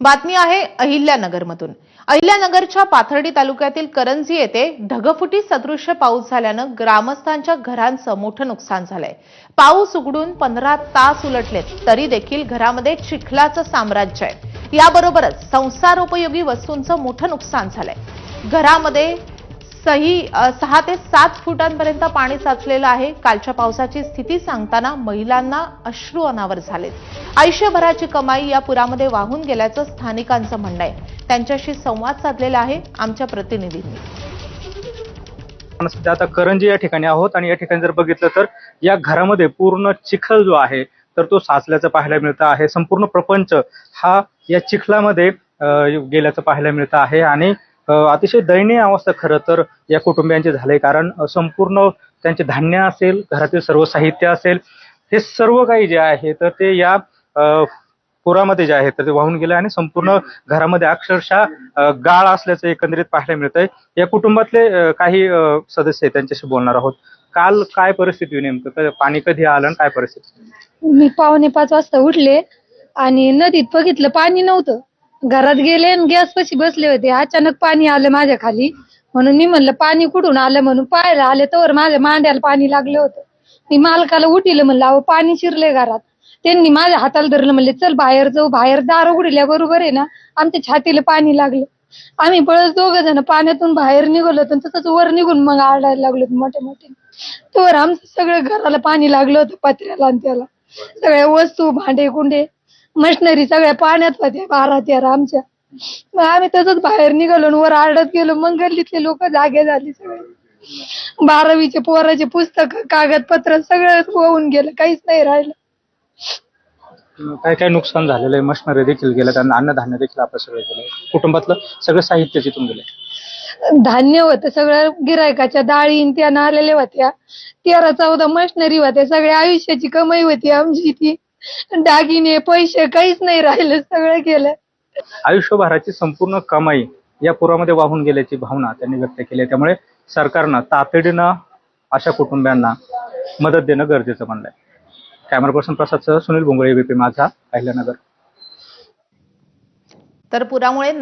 बातमी आहे अहिल्यानगरमधून. अहिल्यानगरच्या पाथर्डी तालुक्यातील करंजी येथे ढगफुटी सदृश्य पाऊस झाल्यानं ग्रामस्थांच्या घरांचं मोठं नुकसान झालंय. पाऊस उघडून पंधरा तास उलटलेत तरी देखील घरामध्ये चिखलाचं साम्राज्य आहे. याबरोबरच संसारोपयोगी वस्तूंचं मोठं नुकसान झालंय. घरामध्ये सही सहा ते सात फुटांपर्यंत पाणी साचलेलं आहे. कालच्या पावसाची स्थिती सांगताना महिलांना अश्रू अनावर झालेत. आयुष्यभराची कमाई या पुरामध्ये वाहून गेल्याचं स्थानिकांचं म्हणणं आहे. त्यांच्याशी संवाद साधलेला आहे आमच्या प्रतिनिधींनी. सध्या आता करंजी या ठिकाणी आहोत आणि या ठिकाणी जर बघितलं तर या घरामध्ये पूर्ण चिखल जो आहे तर तो साचल्याचं पाहायला मिळतं आहे. संपूर्ण प्रपंच हा या चिखलामध्ये गेल्याचं पाहायला मिळतं आहे. आणि अतिशय दयनीय अवस्था खरं तर या कुटुंबियांची झाले कारण संपूर्ण त्यांचे धान्य असेल घरातील सर्व साहित्य असेल हे सर्व काही जे आहे तर ते या पुरामध्ये जे आहे तर ते वाहून गेले आणि संपूर्ण घरामध्ये अक्षरशः गाळ असल्याचं एकंदरीत पाहायला मिळतंय. या कुटुंबातले काही सदस्य त्यांच्याशी बोलणार आहोत. काल काय परिस्थिती नेमकं? पाणी कधी आलं आणि काय परिस्थिती? मी पावणे पाच वाजता उठले आणि नदीत बघितलं पाणी नव्हतं. घरात गेले आणि गॅस पशी बसले होते. अचानक पाणी आलं माझ्या खाली. म्हणून मी म्हणलं पाणी कुठून आलं? म्हणून पाहायला आले तर माझ्या मांड्याला पाणी लागलं होतं. मी मालकाला उठिलं म्हणलं अहो पाणी शिरले घरात. त्यांनी माझ्या हाताला धरलं म्हणले चल बाहेर जाऊ बाहेर दार उघडल्या बरोबर आहे ना? आमच्या छातीला पाणी लागलं. आम्ही पळस दोघं जण पाण्यातून बाहेर निघालो तर तसंच वर निघून मग आरडायला लागलो मोठे मोठे तोवर आमचं सगळं घराला पाणी लागलं होतं पत्र्याला आणि त्याला. सगळ्या वस्तू भांडे कुंडे मशनरी सगळ्या पाण्यात होत्या बारा तेरा आमच्या मग आम्ही तसंच बाहेर निघालो वर आरडत गेलो. मग गल्लीतले लोक जागे झाले सगळे. बारावीचे पोराचे पुस्तक कागदपत्र सगळं वाहून गेलं. काहीच नाही राहिलं. काय काय नुकसान झालेलं आहे? मशिनरी देखील गेलं त्यांना अन्नधान्य देखील आपलं सगळं गेलं कुटुंबातलं सगळं साहित्य तिथून गेलं धान्य होतं सगळं गिरायकाच्या डाळी न त्या आलेल्या होत्या. तेरा चौदा मशनरी होत्या. सगळ्या आयुष्याची कमाई होती आमची ती. दागिने पैसे काहीच नाही राहिलं सगळं गेलं. आयुष्यभराची संपूर्ण कमाई या पुरामध्ये वाहून गेल्याची भावना त्यांनी व्यक्त केली आहे. त्यामुळे सरकारनं तातडीनं अशा कुटुंबियांना मदत देणं गरजेचं म्हणलंय कॅमेरा पर्सन प्रसादसह सुनील भोंगळे बीपी माझा अहिल्यानगर. तर पुरामुळे